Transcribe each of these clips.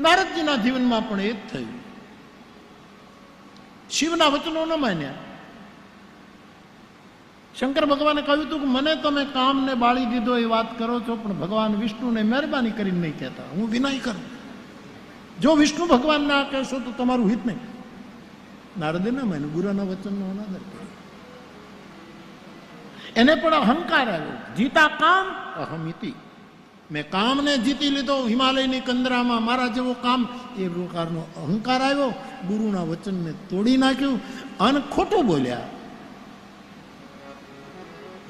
નારદજીના જીવનમાં પણ એ જ થયું. શિવના વચનો ન માન્યા. શંકર ભગવાને કહ્યું હતું કે, મને તમે કામને બાળી દીધો એ વાત કરો છો, પણ ભગવાન વિષ્ણુને મહેરબાની કરીને નહીં કહેતા. હું વિનય કરું. જો વિષ્ણુ ભગવાન ના કહેશો તો તમારું હિત નહીં. નારદે ના માન્યું. ગુરુના વચનનો અનાદર કર્યો. એને પણ અહંકાર આવ્યો. જીતા કામ અહમિતિ. મેં કામને જીતી લીધો, હિમાલયની કંદરામાં મારા જેવો કામ. એ પ્રકારનો અહંકાર આવ્યો, ગુરુના વચનને તોડી નાખ્યું અને ખોટું બોલ્યા.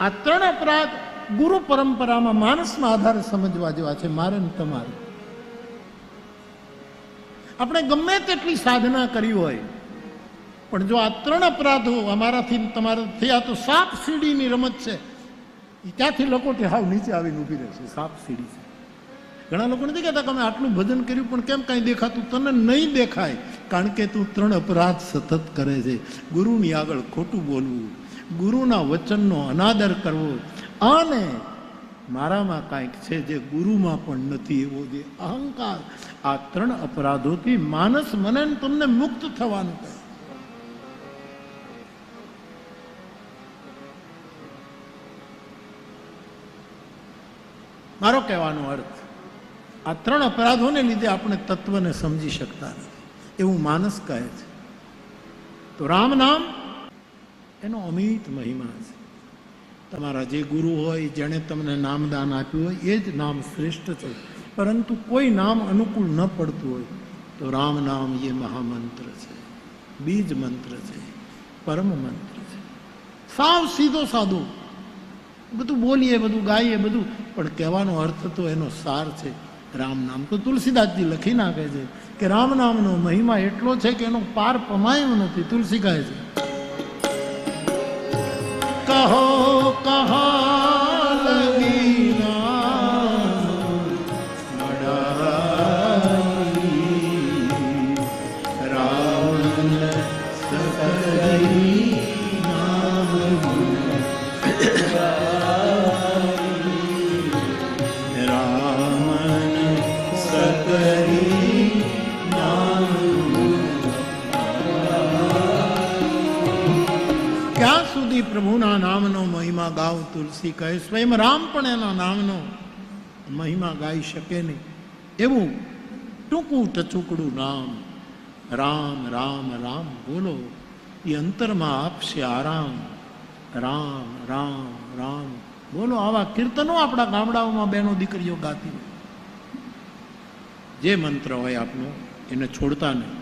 આ ત્રણ અપરાધ ગુરુ પરંપરામાં માણસના આધારે સમજવા જેવા છે, મારે ને તમારે. આપણે ગમે તેટલી સાધના કરી હોય, પણ જો આ ત્રણ અપરાધો અમારાથી તમારા થયા તો સાપ સીડીની રમત છે. ત્યાંથી લોકો હાવ નીચે આવીને ઊભી રહેશે સાપ સીડી છે. ઘણા લોકો નથી કહેતા અમે આટલું ભજન કર્યું, પણ કેમ કાંઈ દેખાતું? તને નહીં દેખાય, કારણ કે તું ત્રણ અપરાધ સતત કરે છે. ગુરુની આગળ ખોટું બોલવું, ગુરુના વચનનો અનાદર કરવો અને મારામાં કાંઈક છે જે ગુરુમાં પણ નથી એવો જે અહંકાર. આ ત્રણ અપરાધોથી માનસ મને તમને મુક્ત થવાનું કહે મારો કહેવાનો અર્થ, આ ત્રણ અપરાધોને લીધે આપણે તત્વને સમજી શકતા નથી. એવું માનસ કહે છે. તો રામ નામ, એનો અમિત મહિમા છે. તમારા જે ગુરુ હોય, જેણે તમને નામદાન આપ્યું હોય, એ જ નામ શ્રેષ્ઠ છે. પરંતુ કોઈ નામ અનુકૂળ ન પડતું હોય, તો રામ નામ એ મહામંત્ર છે. બીજ મંત્ર છે. પરમ મંત્ર છે. સાવ સીધો સાદો બધું બોલીએ, બધું ગાઈએ, બધું. પણ કહેવાનો અર્થ તો એનો સાર છે. રામ નામ તો તુલસીદાસજી લખી નાખે છે કે રામ નામનો મહિમા એટલો છે કે એનો પાર પમાયો નથી, તુલસી કહે છે. કહો ક્યાં પ્રભુના નામનો મહિમા ગાવ તુલસી કહે, સ્વયં રામ પણ એના નામનો મહિમા ગાઈ શકે નહીં. એવું ટૂંકું ટચુકડું નામ, રામ રામ રામ બોલો, એ અંતરમાં આપશે આરામ. રામ રામ રામ બોલો, આવા કીર્તનો આપણા ગામડાઓમાં બહેનો દીકરીઓ ગાતી જે મંત્ર હોય આપનો, એને છોડતા નહીં.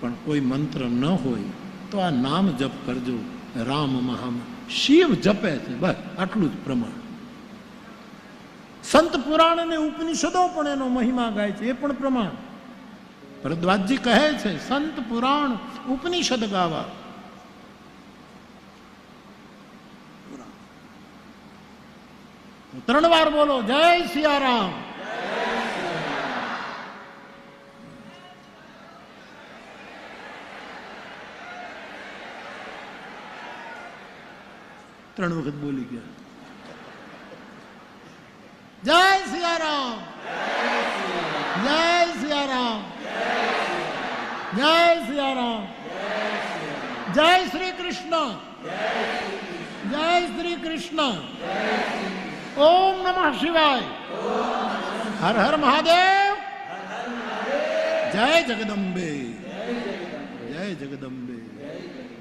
પણ કોઈ મંત્ર ન હોય, તો આ નામ જપ કરજો. રામ મહામ. શિવ જપે છે, બસ, આટલું જ પ્રમાણ. સંત પુરાણ અને ઉપનિષદો પણ એનો મહિમા ગાય છે, એ પણ પ્રમાણ. ભરદ્વાજજી કહે છે, સંત પુરાણ ઉપનિષદ ગાવા. ત્રણ વાર બોલો, જય સિયારામ. ત્રણ વખત બોલી ગયા જય સિયારામ જય સિયારામ જય સિયારામ જય શ્રી કૃષ્ણ જય શ્રી કૃષ્ણ ઓમ નમઃ શિવાય હર હર મહાદેવ જય જગદંબે જય જગદંબે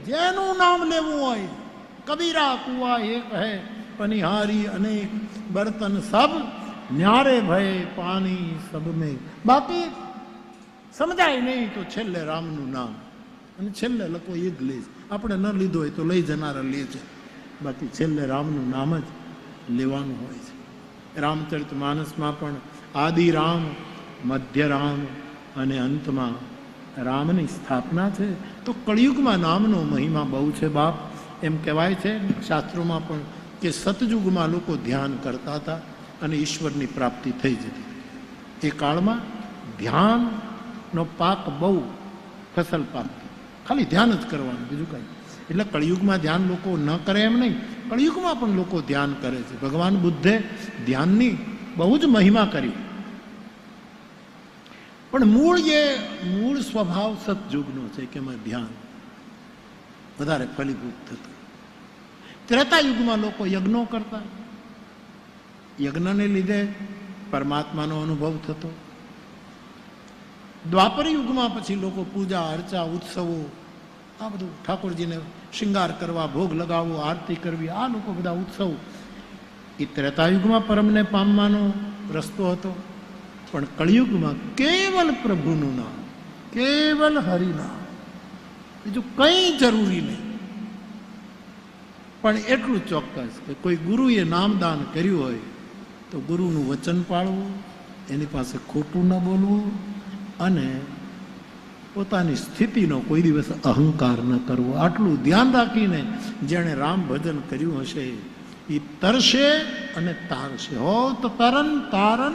જેનું નામ લેવું હોય કબીરા કુવા એક હૈ, પનિહારી અનેક બર્તન સબ, ન્યારે ભય પાણી સબ મેં બાકી સમજાય નહીં તો છેલ્લે રામનું નામ. અને છેલ્લે લોકો એ જ લે આપણે ન લીધો હોય તો લઈ જનારા લે છે. બાકી છેલ્લે રામનું નામ જ લેવાનું હોય છે. રામચરિત માનસમાં પણ આદિ રામ મધ્ય રામ અને અંતમાં રામની સ્થાપના છે. તો કળિયુગમાં નામનો મહિમા બહુ છે બાપ. એમ કહેવાય છે, શાસ્ત્રોમાં પણ કે સતયુગમાં લોકો ધ્યાન કરતા હતા અને ઈશ્વરની પ્રાપ્તિ થઈ જતી એ કાળમાં ધ્યાનનો પાક બહુ ફસલ પાકતી ખાલી ધ્યાન જ કરવાનું, બીજું કાંઈ એટલે કળિયુગમાં ધ્યાન લોકો ન કરે એમ નહીં, કળિયુગમાં પણ લોકો ધ્યાન કરે છે. ભગવાન બુદ્ધે ધ્યાનની બહુ જ મહિમા કરી. પણ મૂળ એ, મૂળ સ્વભાવ સતયુગનો છે કે એમાં ધ્યાન. વધારે ફલીભૂત થતું. ત્રેતા યુગમાં લોકો યજ્ઞો કરતા. યજ્ઞને લીધે પરમાત્માનો અનુભવ થતો. દ્વાપર યુગમાં પછી લોકો પૂજા, અર્ચા, ઉત્સવો, આ બધું ઠાકોરજીને શૃંગાર કરવા, ભોગ લગાવવો, આરતી કરવી, આ લોકો બધા ઉત્સવ. એ ત્રેતા યુગમાં પરમને પામવાનો રસ્તો હતો. પણ કળિયુગમાં કેવલ પ્રભુનું નામ, કેવલ હરિનામ બીજું કંઈ જરૂરી નહીં. પણ એટલું ચોક્કસ કે કોઈ ગુરુએ નામદાન કર્યું હોય, તો ગુરુનું વચન પાળવું, એની પાસે ખોટું ન બોલવું, અને પોતાની સ્થિતિનો કોઈ દિવસ અહંકાર ન કરવો. આટલું ધ્યાન રાખીને જેણે રામ ભજન કર્યું હશે એ તરશે અને તારશે. હો તો તરન તારન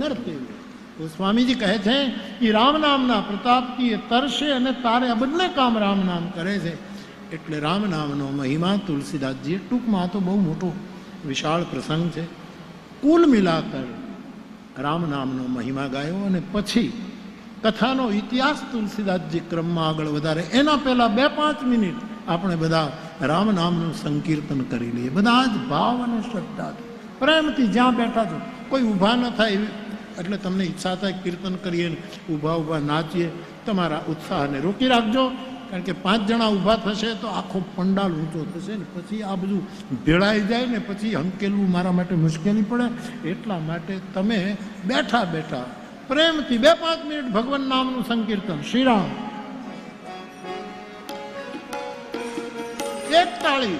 નરતે તો સ્વામીજી કહે છે એ રામ નામના પ્રતાપથી એ તરશે અને તારે આ બંને કામ રામ નામ કરે છે. એટલે રામ નામનો મહિમા તુલસીદાસજીએ ટૂંકમાં તો બહુ મોટો વિશાળ પ્રસંગ છે. કુલ મિલાકર રામ નામનો મહિમા ગાયો અને પછી કથાનો ઇતિહાસ તુલસીદાસજી ક્રમમાં આગળ વધારે. એના પહેલાં બે પાંચ મિનિટ આપણે બધા રામ નામનું સંકીર્તન કરી લઈએ. બધા જ ભાવ અને શ્રદ્ધા પ્રેમથી જ્યાં બેઠા છો, કોઈ ઊભા ન થાય એવી એટલે તમને ઈચ્છા થાય કીર્તન કરીએ ઊભા ઊભા નાચીએ, તમારા ઉત્સાહને રોકી રાખજો. કારણ કે પાંચ જણા ઊભા થશે તો આખો પંડાલ ઊંચો થશે ને. પછી આ બધું ભેળાઈ જાય ને, પછી હંકેલવું મારા માટે મુશ્કેલી પડે. એટલા માટે તમે બેઠા બેઠા પ્રેમથી બે પાંચ મિનિટ ભગવાન નામનું સંકીર્તન. શ્રીરામ. એક તાળી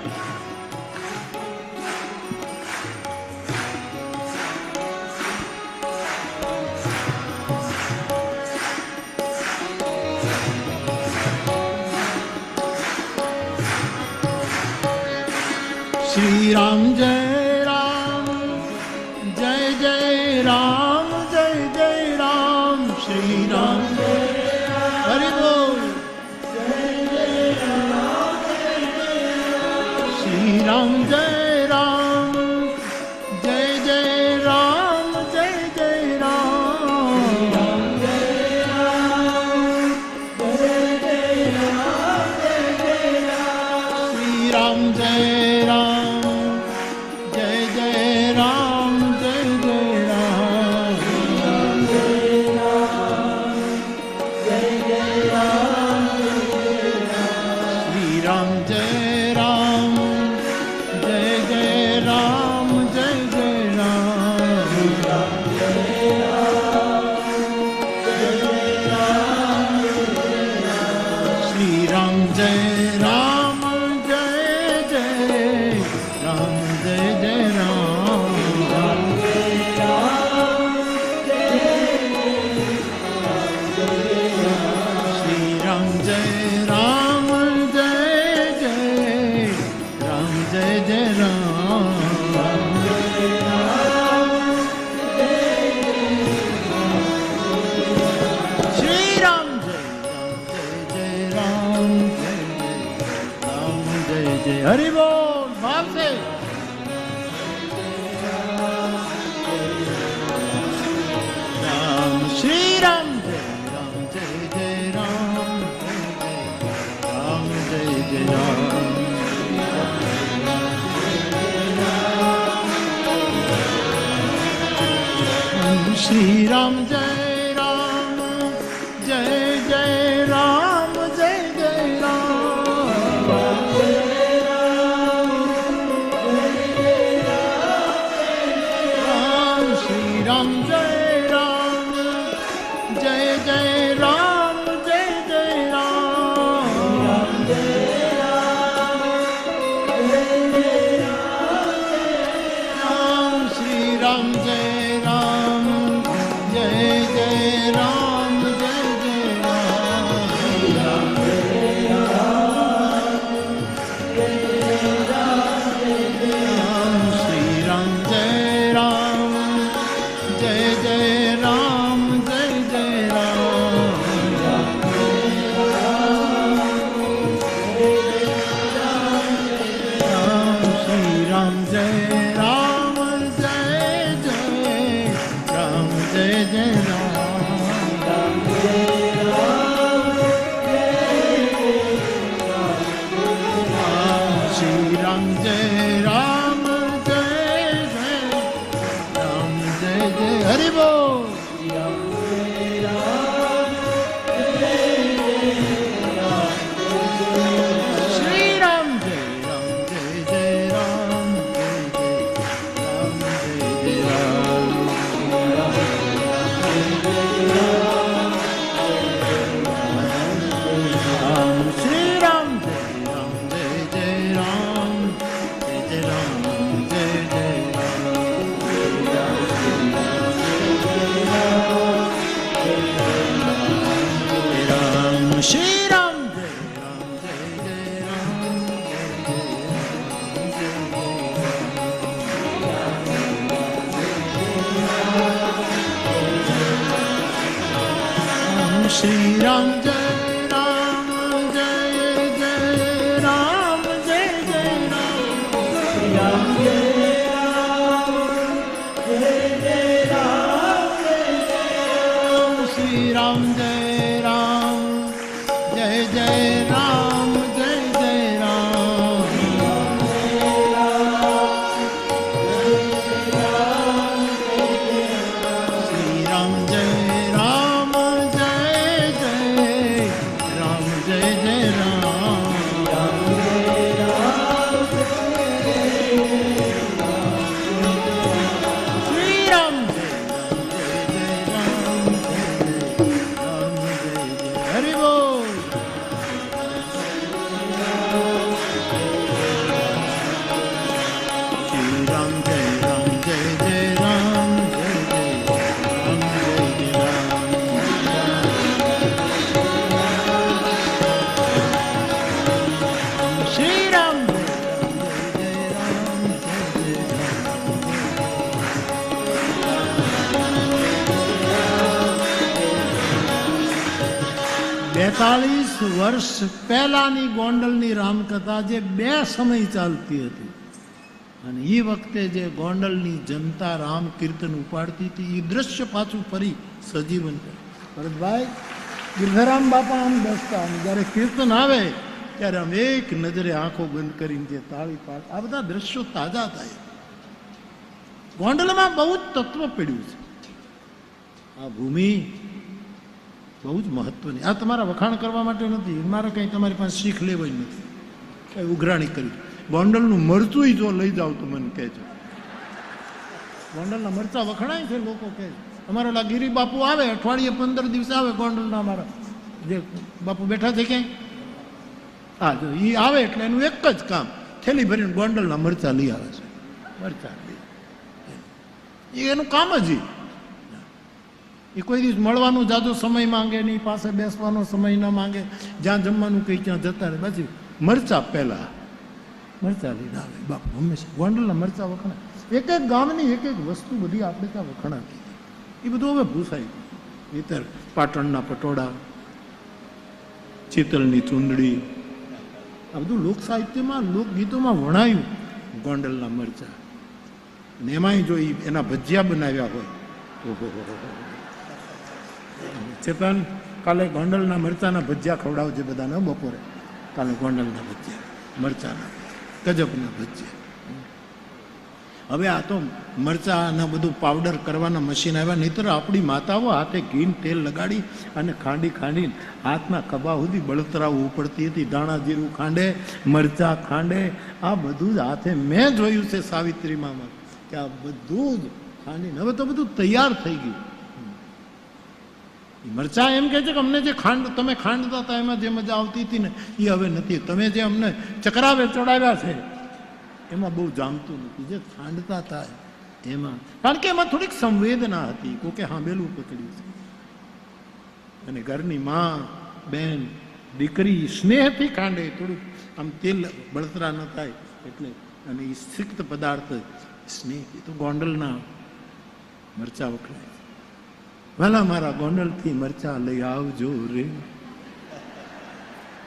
શ્રી રામ રામ જય રામ. રામ શ્રી રામ બેતાલીસ વર્ષ પહેલાની ગોંડલની રામકથા જે બે સમય ચાલતી હતી. અને એ વખતે જે ગોંડલની જનતા રામ કીર્તન ઉપાડતી હતી એ દ્રશ્ય પાછું ફરી સજીવન. ભરતભાઈ, ગિરધરામ બાપા આમ દસતા અને જ્યારે કીર્તન આવે, ત્યારે આમ એક નજરે આંખો બંધ કરીને જે તાળી પાડ, આ બધા દ્રશ્યો તાજા થાય. ગોંડલમાં બહુ જ તત્વ પડ્યું છે. આ ભૂમિ બહુ જ મહત્વની. આ તમારા વખાણ કરવા માટે નથી. મારે કંઈ તમારી પાસે શીખ લેવાય નથી. કંઈ ઉઘરાણી કરી. ગોંડલનું મરચું જો લઈ જાવ તો મને કહેજો ગોંડલના મરચા વખણાય છે, લોકો કહે અમારા ઓલા ગીરી બાપુ આવે, અઠવાડિયે પંદર દિવસે આવે ગોંડલના અમારા. જે બાપુ બેઠા છે ક્યાંય? હા, જો એ આવે એટલે એનું એક જ કામ. થેલી ભરીને ગોંડલના મરચા લઈ આવે છે. મરચા લઈ. એ એનું કામ જ ઈ. એ કોઈ દિવસ મળવાનો જાજો સમય માંગે નહીં, પાસે બેસવાનો સમય ન માંગે. જ્યાં જમવાનું કંઈ ત્યાં જતા રહે. પછી મરચા પહેલાં. મરચા લીધા આવે બાપ, હંમેશા. ગોંડલના મરચા વખણા એક એક ગામની એક એક વસ્તુ બધી આપણે ત્યાં વખણાતી એ બધું હવે ભૂસાઈ ગયું. નીતર પાટણના પટોળા ચિતલની ચૂંદડી. આ બધું લોક સાહિત્યમાં લોકગીતોમાં વણાયું, ગોંડલના મરચા. અને એમાંય જો એના ભજીયા બનાવ્યા હોય, ઓહો. ચેતન, કાલે ગોંડલના મરચાના ભજીયા ખવડાવજે બધાને બપોરે. કાલે ગોંડલના ભજીયા, મરચાના, ગજબના ભજીયા. હવે આ તો મરચાના બધું પાવડર કરવાના મશીન આવ્યા, નહીતર આપણી માતાઓ હાથે ઘીન તેલ લગાડી અને ખાંડી ખાંડી હાથના કબા સુધી બળતરાવું ઉપડતી હતી. દાણા જીરું ખાંડે, મરચા ખાંડે, આ બધું જ હાથે મેં જોયું છે સાવિત્રીમાં કે આ બધું જ ખાંડીને, હવે તો બધું તૈયાર થઈ ગયું. મરચા એમ કહે છે કે અમને જે ખાંડ, તમે ખાંડતા હતા એમાં જે મજા આવતી હતી ને એ હવે નથી. તમે જે અમને ચકરાવે, ચડાવ્યા છે, એમાં બહુ જામતું નથી. જે ખાંડતા થાય, એમાં, કારણ કે એમાં થોડીક સંવેદના હતી. કોકે હાંબેલું પકડ્યું છે. અને ઘરની માં, બેન, દીકરી સ્નેહથી ખાંડે થોડુંક આમ તેલ બળતરા ન થાય, એટલે, અને એ સિક્ત પદાર્થ, સ્નેહ, એ તો ગોંડલના મરચા વખણાય ભલા મારા ગોંડલથી મરચા લઈ આવજો રે.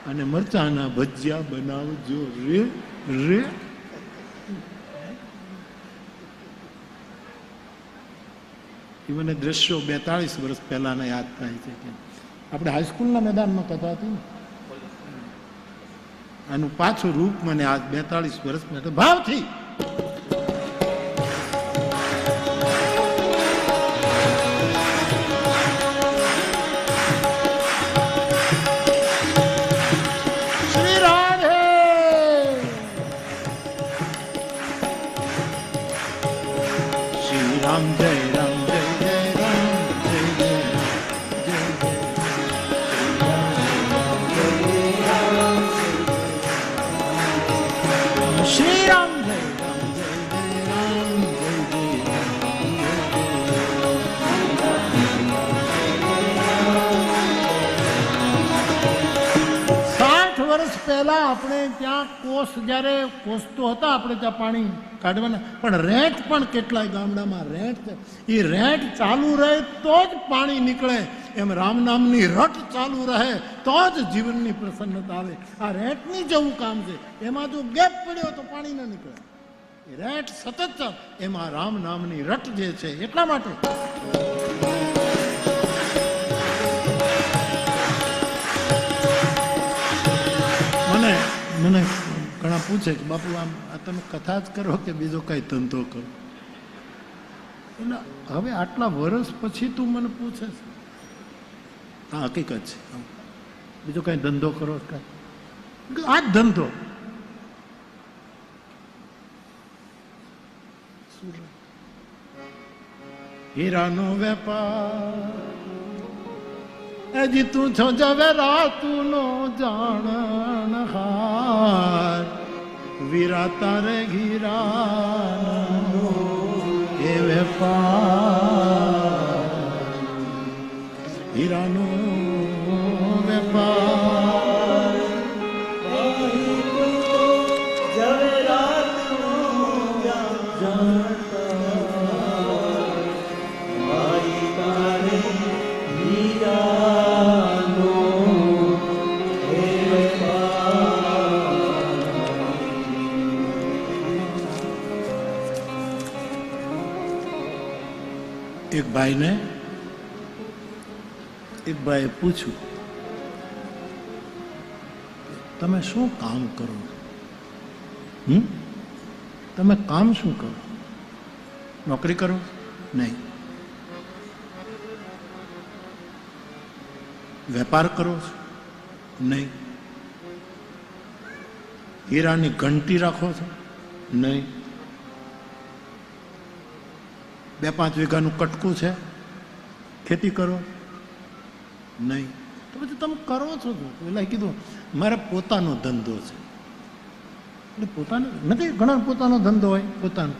અને મરચાના ભજીયા બનાવજો રે રે. એ મને દ્રશ્યો બેતાળીસ વર્ષ પહેલાના યાદ થાય છે કે આપણે હાઈસ્કૂલના મેદાનમાં કથા હતી ને. આનું પાછું રૂપ મને આજ બેતાળીસ વર્ષ મેં ભાવથી કોષ હતા આપણે ત્યાં પાણી કાઢવાના. પણ રેંટ પણ કેટલાય ગામડામાં રેંટ છે. એ રેંટ ચાલુ રહે તો જ પાણી નીકળે. એમ રામ નામની રટ ચાલુ રહે તો જ જીવનની પ્રસન્નતા આવે. આ રેટની જેવું કામ છે. એમાં જો ગેપ પડ્યો તો પાણી ન નીકળે. રેંટ સતત એમાં રામ નામની રટ જે છે એટલા માટે. મને મને ઘણા પૂછે કે બાપુ, આમ, આ તમે કથા જ કરો કે બીજો કાંઈ ધંધો કરો? એટલે હવે આટલા વર્ષ પછી તું મને પૂછે છે. હા, હકીકત છે. બીજો કાંઈ ધંધો કરો કાંઈ? આ જ ધંધો. હીરાનો વેપાર એજી તું છો જવે રાતું નો જાણણ હાર વિરાતા રે ઘીરા એવે પા ભાઈને એક ભાઈએ પૂછ્યું, તમે શું કામ કરો? હમ? તમે કામ શું કરો? નોકરી કરો? નહીં. વેપાર કરો? છો નહીં. હીરાની ઘંટી રાખો છો? નહીં. બે પાંચ વીઘાનું કટકું છે? ખેતી કરો? નહીં. તો પછી તમે કરો છો પેલા કીધું, મારે પોતાનો ધંધો છે. એટલે પોતાનો, નથી, ઘણા પોતાનો ધંધો હોય, પોતાનો.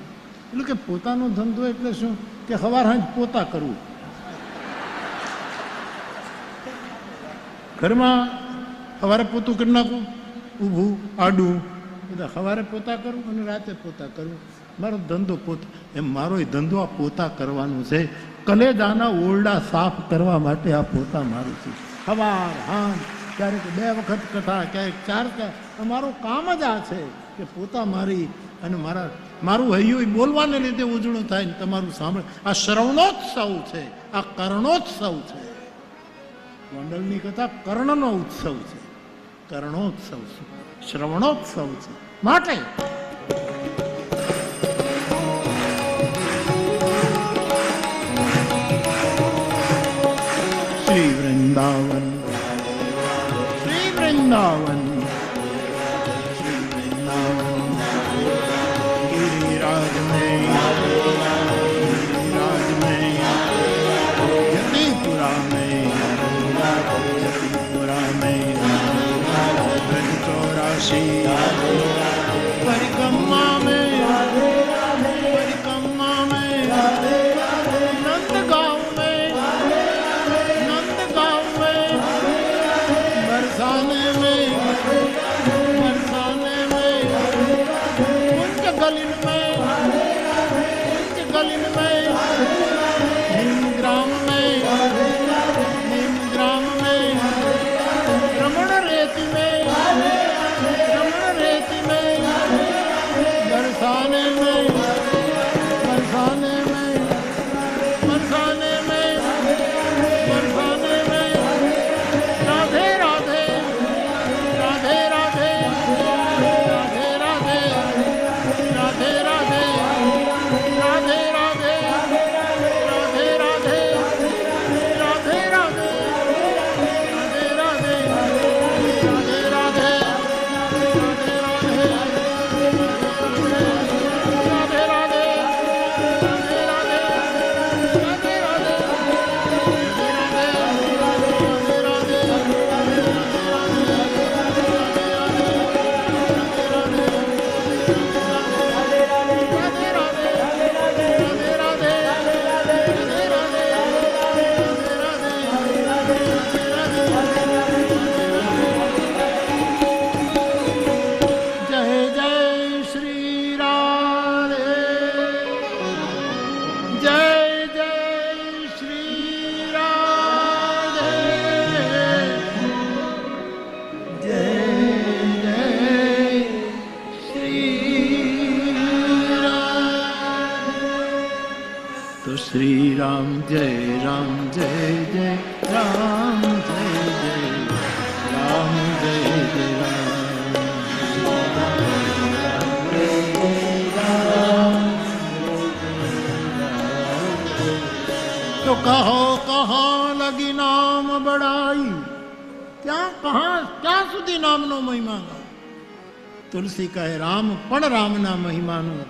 એટલે કે પોતાનો ધંધો એટલે શું? કે સવાર હાંજ પોતા કરવું. ઘરમાં સવારે પોતું કરી નાખવું ઊભું, આડું. બધા સવારે પોતા કરવું અને રાતે પોતા કરવું મારો ધંધો પોતા, એમ મારો એ ધંધો આ પોતા કરવાનું છે. કલેજાના ઓરડા સાફ કરવા માટે આ પોતા મારું છે. સવાર હાન ક્યારેક બે વખત કથા, ક્યારેક ચાર કથા મારું કામ જ આ છે કે પોતા મારી અને મારા, મારું હૈયું બોલવાને લીધે ઉજળું થાય ને તમારું સાંભળે. આ શ્રવણોત્સવ છે, આ કર્ણોત્સવ છે. ગોંડલની કથા કર્ણનો ઉત્સવ છે. કર્ણોત્સવ છે, શ્રવણોત્સવ છે. માટે વૃંદાવન શ્રી વૃંદાવન See વૃંદાવન बरसाने में बरसाने में कुंज गलिन में कुंज गलिन में જય રામ, જય જય રામ, જય જય રામ, જય જય રામ. તો કહો, કહા, લગી નામ બડાઈ. ક્યાં, કહા, ક્યાં સુધી નામનો મહિમા તુલસી કહે, રામ, પણ રામના મહિમાનું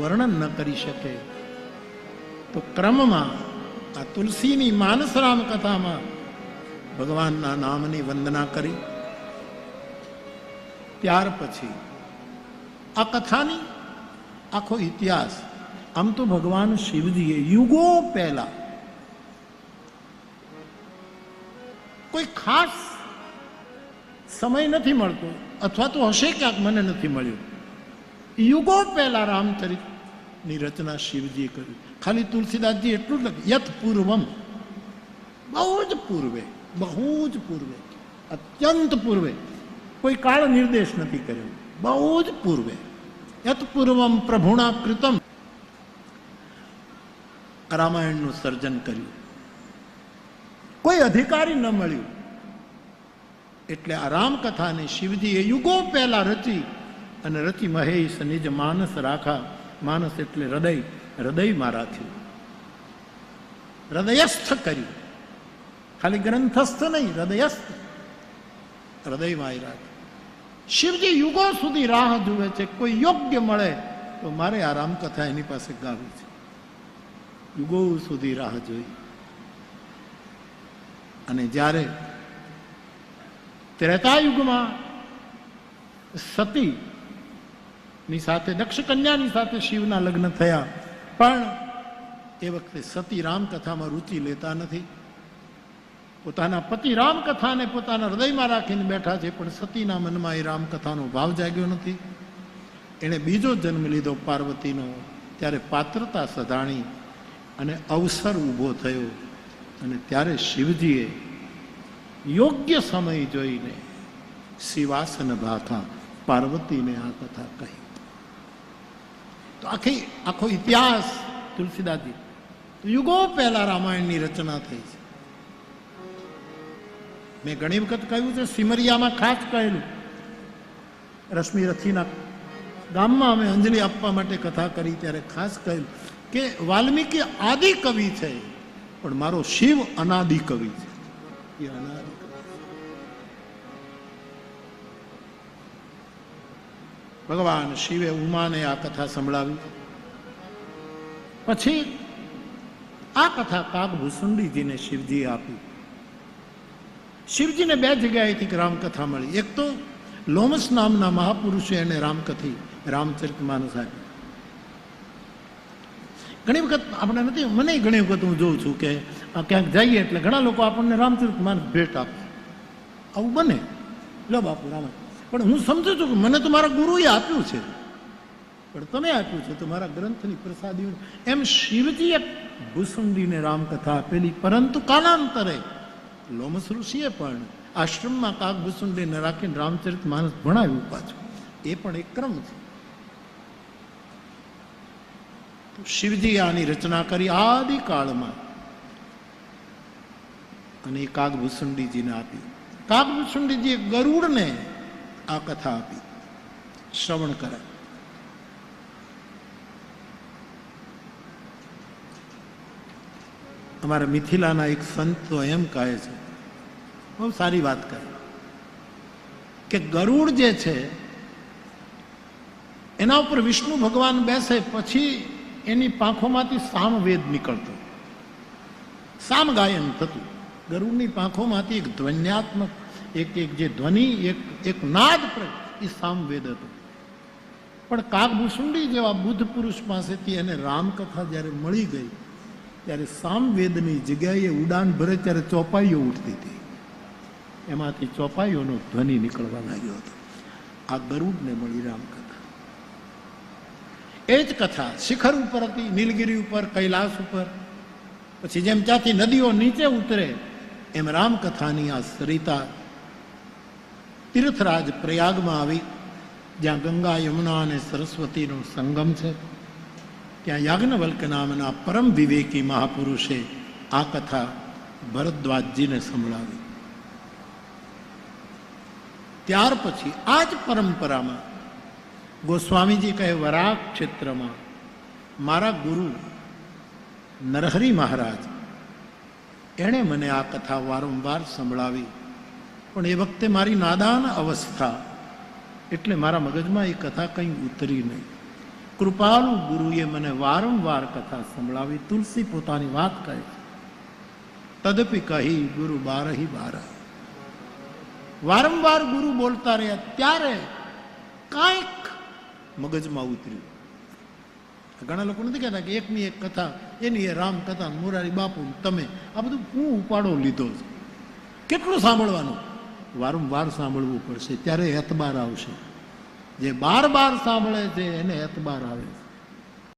વર્ણન ન કરી શકે. તો ક્રમમાં આ તુલસીની માનસ રામ કથામાં ભગવાનના નામની વંદના કરી. ત્યાર પછી આ કથાની આખો ઇતિહાસ, આમ તો ભગવાન શિવજીએ યુગો પહેલા કોઈ ખાસ સમય નથી મળતો, અથવા તો હશે ક્યાંક મને નથી મળ્યું. યુગો પહેલા રામચરિતની રચના શિવજીએ કરી. ખાલી તુલસીદાસજી એટલું જ લખે યત પૂર્વમ. બહુ જ પૂર્વે. બહુ જ પૂર્વે. અત્યંત પૂર્વે. કોઈ કાળ નિર્દેશ નથી કર્યો. બહુ જ પૂર્વે. યત પૂર્વમ પ્રભુણા કૃતમ રામાયણનું સર્જન કર્યું. કોઈ અધિકારી ન મળ્યું. એટલે આ રામકથાને શિવજીએ યુગો પહેલા રચી અને રચી મહેશ નિજ માનસ રાખા. માનસ એટલે હૃદય. હૃદયમાં રાખ્યું હૃદયસ્થ કર્યું. ખાલી ગ્રંથસ્થ નહીં, હૃદયસ્થ. હૃદયમાં એ રાખ્યું શિવજી યુગો સુધી રાહ જુએ છે, કોઈ યોગ્ય મળે તો મારે આ રામકથા એની પાસે ગાવી છે. યુગો સુધી રાહ જોઈ. અને જ્યારે ત્રેતાયુગમાં સતી ની સાથે દક્ષ કન્યાની સાથે શિવના લગ્ન થયા પણ એ વખતે સતી રામકથામાં રુચિ લેતા નથી. પોતાના પતિ રામકથાને પોતાના હૃદયમાં રાખીને બેઠા છે, પણ સતીના મનમાં એ રામકથાનો ભાવ જાગ્યો નથી. એણે બીજો જન્મ લીધો પાર્વતીનો, ત્યારે પાત્રતા સધાણી અને અવસર ઊભો થયો. અને ત્યારે શિવજીએ યોગ્ય સમય જોઈને શિવાસન ભાખા પાર્વતીને આ કથા કહી. તો આખી, આખો ઇતિહાસ તુલસીદાસજી. યુગો પહેલા રામાયણની રચના થઈ છે. મેં ઘણી વખત કહ્યું છે, સિમરિયામાં ખાસ કહેલું. રશ્મિ રથીના ગામમાં અમે અંજલિ આપવા માટે કથા કરી ત્યારે ખાસ કહ્યું કે વાલ્મીકી આદિ કવિ છે પણ મારો શિવ અનાદિ કવિ છે. એ અનાદિ ભગવાન શિવે ઉમાને આ કથા સંભળાવી. પછી આ કથા કાગભૂષુંડીજીને શિવજીએ આપી. શિવજીને બે જગ્યાએથી રામકથા મળી. એક તો લોમસ નામના મહાપુરુષે એને રામકથી રામચરિત માનસ આપી ઘણી વખત આપણે નથી, મને ઘણી વખત હું જોઉં છું કે ક્યાંક જઈએ એટલે ઘણા લોકો આપણને રામચરિત માનસ ભેટ આપે. આવું બને. લો બાપુ, રામ. પણ હું સમજુ છું કે મને તો મારા ગુરુએ આપ્યું છે. પણ તમે આપ્યું છે તો મારા ગ્રંથની પ્રસાદીઓ. એમ શિવજીએ ભૂસુંડીને રામકથા આપેલી, પરંતુ કાલાંતરે લોમસ ઋષિએ પણ આશ્રમમાં કાક ભૂસુંડીને રાખીને રામચરિત માનસ ભણાવ્યું પાછું. એ પણ એક ક્રમ છે. શિવજી આની રચના કરી આદિકાળમાં અને એ કાગભૂષુંડીજીને આપી. કાગભૂષુંડીજીએ ગરુડને આ કથા આપી. શ્રવણ કરે અમારા મિથિલાના એક સંત તો એમ કહે છે, બહુ સારી વાત કહે. કે ગરુડ જે છે, એના ઉપર વિષ્ણુ ભગવાન બેસે પછી એની પાંખોમાંથી સામવેદ નીકળતો. સામ ગાયન થતું. ગરુડની પાંખોમાંથી એક ધ્વન્યાત્મક એક એક જે ધ્વનિ, એક એક નાદ પ્રગટ એ સામવેદ હતો. પણ કાગભૂષુંડી જેવા બુદ્ધ પુરુષ પાસેથી એને રામકથા જ્યારે મળી ગઈ, ત્યારે સામવેદની જગ્યાએ ઉડાન ભરે ત્યારે ચોપાઈઓ ઉઠતી હતી. એમાંથી ચોપાઈઓનો ધ્વનિ નીકળવા લાગ્યો હતો. આ ગરુડને મળી રામકથા. એ જ કથા શિખર ઉપર હતી, નીલગિરી ઉપર, કૈલાસ ઉપર. પછી જેમ ત્યાંથી નદીઓ નીચે ઉતરે, એમ રામકથાની આ સરિતા તીર્થરાજ પ્રયાગમાં આવી જ્યાં ગંગા, યમુના અને સરસ્વતીનો સંગમ છે. ત્યાં યાજ્ઞવલ્ક નામના પરમ વિવેકી મહાપુરુષે આ કથા ભરદ્વાજજીને સંભળાવી. ત્યાર પછી આ જ પરંપરામાં ગોસ્વામીજી કહે વરાગ ક્ષેત્રમાં મારા ગુરુ નરહરી મહારાજ, એણે મને આ કથા વારંવાર સંભળાવી. પણ એ વખતે મારી નાદાન અવસ્થા એટલે મારા મગજમાં એ કથા કંઈ ઉતરી નહીં. કૃપાલુ ગુરુએ મને વારંવાર કથા સંભળાવી, તુલસી પોતાની વાત કહે તદપી કહી, ગુરુ બારહી બારહ વારંવાર ગુરુ બોલતા રહ્યા, ત્યારે કાંઈક મગજમાં ઉતર્યું. ઘણા લોકો નથી કહેતા કે એકની એક કથા, એની એ રામ કથા, મોરારી બાપુ તમે, આ બધું હું ઉપાડો લીધો છે. કેટલું સાંભળવાનું? વારંવાર સાંભળવું પડશે, ત્યારે એતબાર આવશે. જે બાર બાર સાંભળે છે, એને એતબાર આવે છે.